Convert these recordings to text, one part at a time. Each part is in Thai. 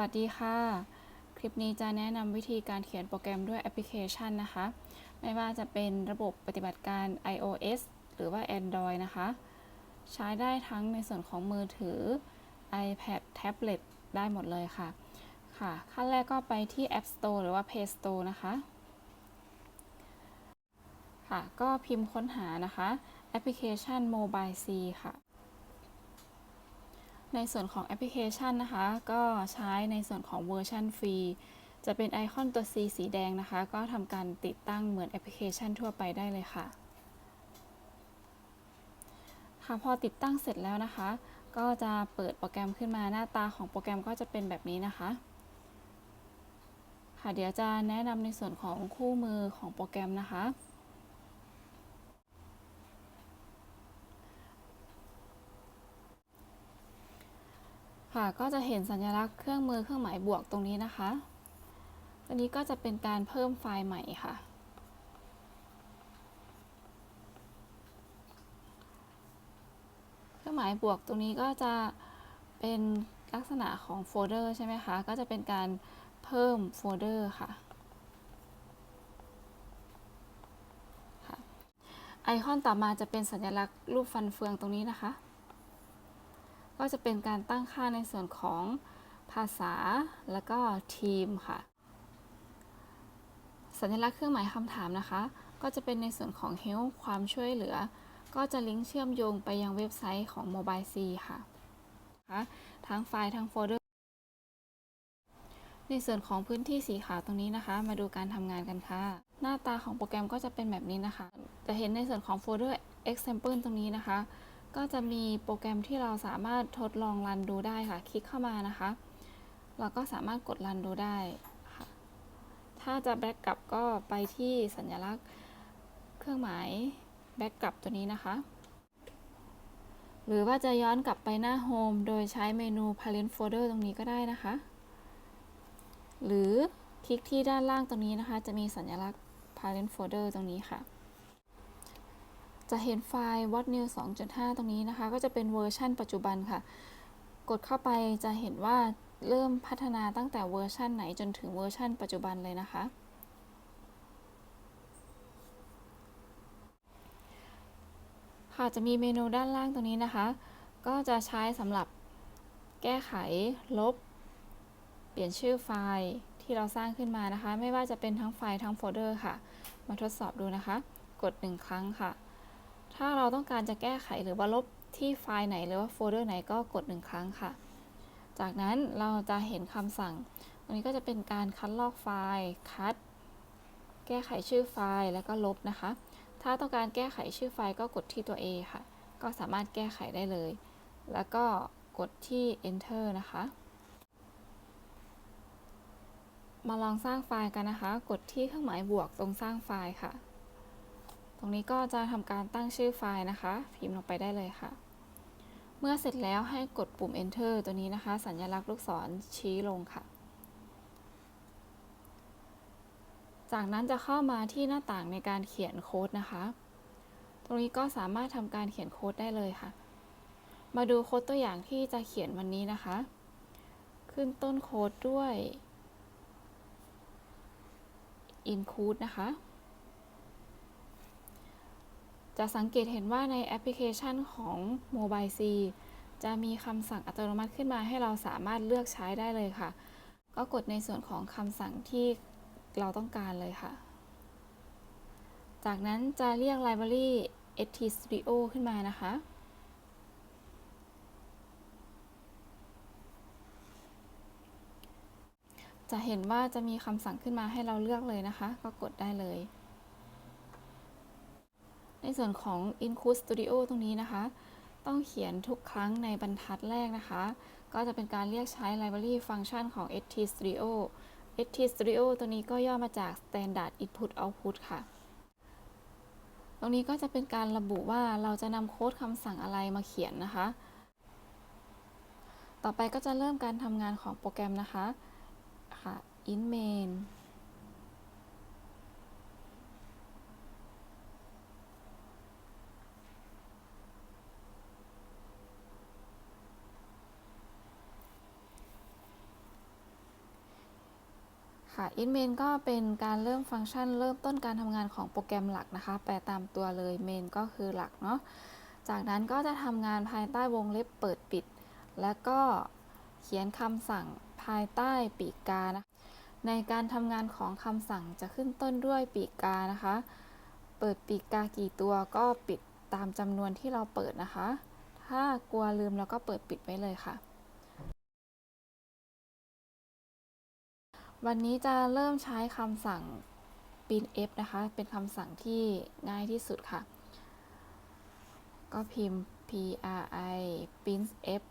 วัสดีค่ะ คลิปนี้จะแนะนำวิธีการเขียนโปรแกรมด้วยแอปพลิเคชันนะคะ ไม่ว่าจะเป็นระบบปฏิบัติการ iOS หรือว่า Android นะคะ ใช้ได้ทั้งในส่วนของมือถือ iPad Tablet ได้หมดเลยค่ะ ค่ะ ขั้นแรกก็ไปที่ App Store หรือว่า Play Store นะคะ ค่ะ ก็พิมพ์ค้นหานะคะ แอปพลิเคชัน Mobile C ค่ะ ในส่วนของแอปพลิเคชันนะคะ ก็ใช้ในส่วนของเวอร์ชันฟรี จะเป็นไอคอนตัว C สีแดงนะคะ ก็ทำการติดตั้งเหมือนแอปพลิเคชันทั่วไปได้เลยค่ะ ค่ะพอติดตั้งเสร็จแล้วนะคะ ก็จะเปิดโปรแกรมขึ้นมาหน้าตาของโปรแกรมก็จะเป็นแบบนี้นะคะ ค่ะเดี๋ยวจะแนะนำในส่วนของคู่มือของโปรแกรมนะคะ ค่ะก็จะเห็นสัญลักษณ์เครื่องมือเครื่องหมายบวกตรงนี้นะคะอันนี้ก็จะเป็นการเพิ่มไฟล์ใหม่ค่ะ เครื่องหมายบวกตรงนี้ก็จะเป็นลักษณะของโฟลเดอร์ใช่ไหมคะ ก็จะเป็นการเพิ่มโฟลเดอร์ค่ะค่ะไอคอนต่อมาจะเป็นสัญลักษณ์รูปฟันเฟืองตรงนี้นะคะ ก็จะเป็นการตั้งค่าในส่วนของภาษาแล้วก็ทีมค่ะ สัญลักษณ์เครื่องหมายคำถามนะคะ ก็จะเป็นในส่วนของ help ความช่วยเหลือ ก็จะลิงก์เชื่อมโยงไปยังเว็บไซต์ของ Mobile C ค่ะคะทั้งไฟล์ทั้งโฟลเดอร์ในส่วนของพื้นที่สีขาวตรงนี้นะคะ มาดูการทำงานกันค่ะ หน้าตาของโปรแกรมก็จะเป็นแบบนี้นะคะ จะเห็นในส่วนของโฟลเดอร์ example ตรงนี้นะคะ ก็จะมีโปรแกรมที่เราสามารถทดลองรันดูได้ค่ะ คลิกเข้ามานะคะ เราก็สามารถกดรันดูได้ค่ะ ถ้าจะแบ็กกลับก็ไปที่สัญลักษณ์เครื่องหมายแบ็กกลับตัวนี้นะคะ หรือว่าจะย้อนกลับไปหน้าโฮมโดยใช้เมนู parent folder ตรงนี้ก็ได้นะคะ หรือคลิกที่ด้านล่างตรงนี้นะคะ จะมีสัญลักษณ์ parent folder ตรงนี้ค่ะ จะเห็นไฟล์ what new 2.5 ตรงนี้นะคะ ก็จะเป็นเวอร์ชั่นปัจจุบันค่ะ กดเข้าไปจะเห็นว่าเริ่มพัฒนาตั้งแต่เวอร์ชั่นไหนจนถึงเวอร์ชั่นปัจจุบันเลยนะคะ ค่ะจะมีเมนูด้านล่างตรงนี้นะคะ ก็จะใช้สำหรับแก้ไข ลบ เปลี่ยนชื่อไฟล์ที่เราสร้างขึ้นมานะคะ ไม่ว่าจะเป็นทั้งไฟล์ทั้งโฟลเดอร์ค่ะ มาทดสอบดูนะคะ กด 1 ครั้งค่ะ ถ้าเราต้องการจะแก้ไขหรือว่าลบที่ไฟล์ไหนหรือว่าโฟลเดอร์ไหนก็กด 1 ครั้งค่ะ จากนั้นเราจะเห็นคำสั่ง ตรงนี้ก็จะเป็นการคัดลอกไฟล์คัด แก้ไขชื่อไฟล์แล้วก็ลบนะคะ ถ้าต้องการแก้ไขชื่อไฟล์ก็กดที่ตัว A ค่ะ ก็สามารถแก้ไขได้เลย แล้วก็กดที่ enter นะคะ มาลองสร้างไฟล์กันนะคะ กดที่เครื่องหมายบวกตรงสร้างไฟล์ค่ะ รงนี้ก็จะทำการตั้งชื่อไฟล์นะคะ พิมพ์ลงไปได้เลยค่ะ เมื่อเสร็จแล้วให้กดปุ่ม enter ตัวนี้นะคะ สัญลักษณ์ลูกศรชี้ลงค่ะ จากนั้นจะเข้ามาที่หน้าต่างในการเขียนโค้ดนะคะ ตรงนี้ก็สามารถทำการเขียนโค้ดได้เลยค่ะ มาดูโค้ดตัวอย่างที่จะเขียนวันนี้นะคะ ขึ้นต้นโค้ดด้วย include นะคะ จะสังเกตเห็นว่าในแอปพลิเคชันของ Mobile C จะมีคำสั่งอัตโนมัติขึ้นมาให้เราสามารถเลือกใช้ได้เลยค่ะ ก็กดในส่วนของคำสั่งที่เราต้องการเลยค่ะ จากนั้นจะเรียก library st studio ขึ้นมานะคะ จะเห็นว่าจะมีคำสั่งขึ้นมาให้เราเลือกเลยนะคะ ก็กดได้เลย ในส่วนของ include studio ตรงนี้นะคะ ต้องเขียนทุกครั้งในบรรทัดแรกนะคะ ก็จะเป็นการเรียกใช้ library function ของ st studio st studio ตัวนี้ก็ย่อมาจาก standard input output ค่ะ ตรงนี้ก็จะเป็นการระบุว่าเราจะนำโค้ดคำสั่งอะไรมาเขียนนะคะ ต่อไปก็จะเริ่มการทำงานของโปรแกรมนะคะค่ะ in main ค่ะ inmain ก็เป็นการเริ่มฟังก์ชัน เริ่มต้นการทำงานของโปรแกรมหลักนะคะ แปลตามตัวเลย main ก็คือหลักเนาะ จากนั้นก็จะทำงานภายใต้วงเล็บเปิดปิด และก็เขียนคำสั่งภายใต้ปีกกานะในการทำงานของคำสั่งจะขึ้นต้นด้วยปีกกานะคะ เปิดปีกกากี่ตัวก็ปิดตามจำนวนที่เราเปิดนะคะ ถ้ากลัวลืมเราก็เปิดปิดไว้เลยค่ะ วันนี้จะเริ่มใช้คำสั่ง printf นะคะ เป็นคำสั่งที่ง่ายที่สุดค่ะ ก็พิมพ์ pri printf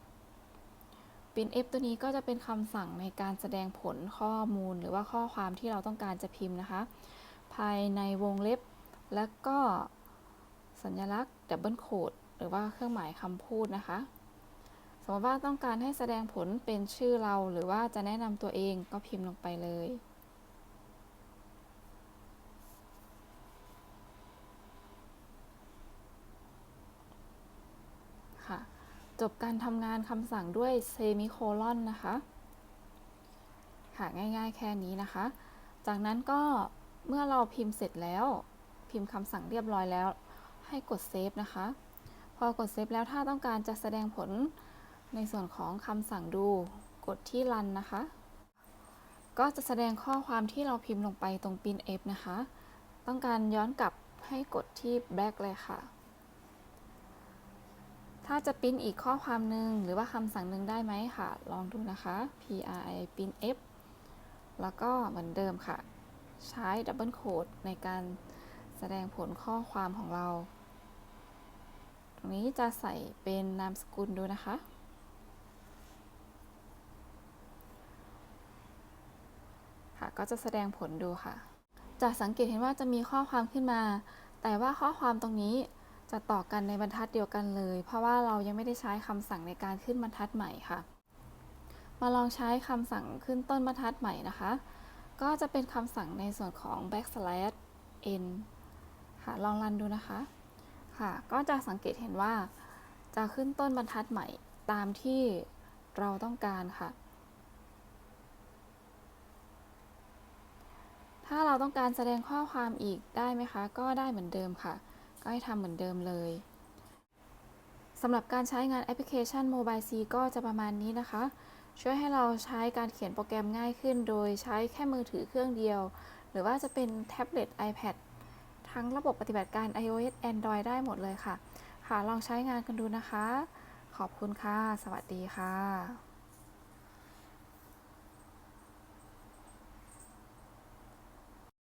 printf ตัวนี้ก็จะเป็นคำสั่งในการแสดงผลข้อมูลหรือว่าข้อความที่เราต้องการจะพิมพ์นะคะ ภายในวงเล็บ และก็สัญลักษณ์ดับเบิลโคดหรือว่าเครื่องหมายคำพูดนะคะ สมมติว่าต้องการให้แสดงผลเป็นชื่อเราหรือว่าจะแนะนำตัวเองก็พิมพ์ลงไปเลย ค่ะ จบการทำงานคำสั่งด้วยเซมิโคลอนนะคะ ค่ะ ง่ายๆแค่นี้นะคะ จากนั้นก็เมื่อเราพิมพ์เสร็จแล้ว พิมพ์คำสั่งเรียบร้อยแล้ว ให้กดเซฟนะคะ พอกดเซฟแล้วถ้าต้องการจะแสดงผล ในส่วนของคำสั่งดูกดที่รันนะคะ ก็จะแสดงข้อความที่เราพิมพ์ลงไปตรง printf นะคะ ต้องการย้อนกลับให้กดที่ back เลยค่ะ ถ้าจะปริ้นอีกข้อความหนึ่งหรือว่าคำสั่งหนึ่งได้ไหมค่ะ ลองดูนะคะ pri pin f แล้วก็เหมือนเดิมค่ะ ใช้ดับเบิลโคดในการแสดงผลข้อความของเรา ตรงนี้จะใส่เป็นนามสกุลดูนะคะ ก็จะแสดงผลดูค่ะ จะสังเกตเห็นว่าจะมีข้อความขึ้นมา แต่ว่าข้อความตรงนี้จะต่อกันในบรรทัดเดียวกันเลย เพราะว่าเรายังไม่ได้ใช้คำสั่งในการขึ้นบรรทัดใหม่ค่ะ มาลองใช้คำสั่งขึ้นต้นบรรทัดใหม่นะคะ ก็จะเป็นคำสั่งในส่วนของ backslash n ค่ะลองรันดูนะคะค่ะ ก็จะสังเกตเห็นว่าจะขึ้นต้นบรรทัดใหม่ตามที่เราต้องการค่ะ ถ้าเราต้องการแสดงข้อความอีกได้ไหมคะ ก็ได้เหมือนเดิมค่ะ ก็ให้ทำเหมือนเดิมเลยสำหรับการใช้งานแอปพลิเคชัน Mobile C ก็จะประมาณนี้นะคะ ช่วยให้เราใช้การเขียนโปรแกรมง่ายขึ้น โดยใช้แค่มือถือเครื่องเดียว หรือว่าจะเป็นแท็บเล็ต iPad ทั้งระบบปฏิบัติการ iOS Android ได้หมดเลยค่ะ ค่ะ ลองใช้งานกันดูนะคะ ขอบคุณค่ะ สวัสดีค่ะ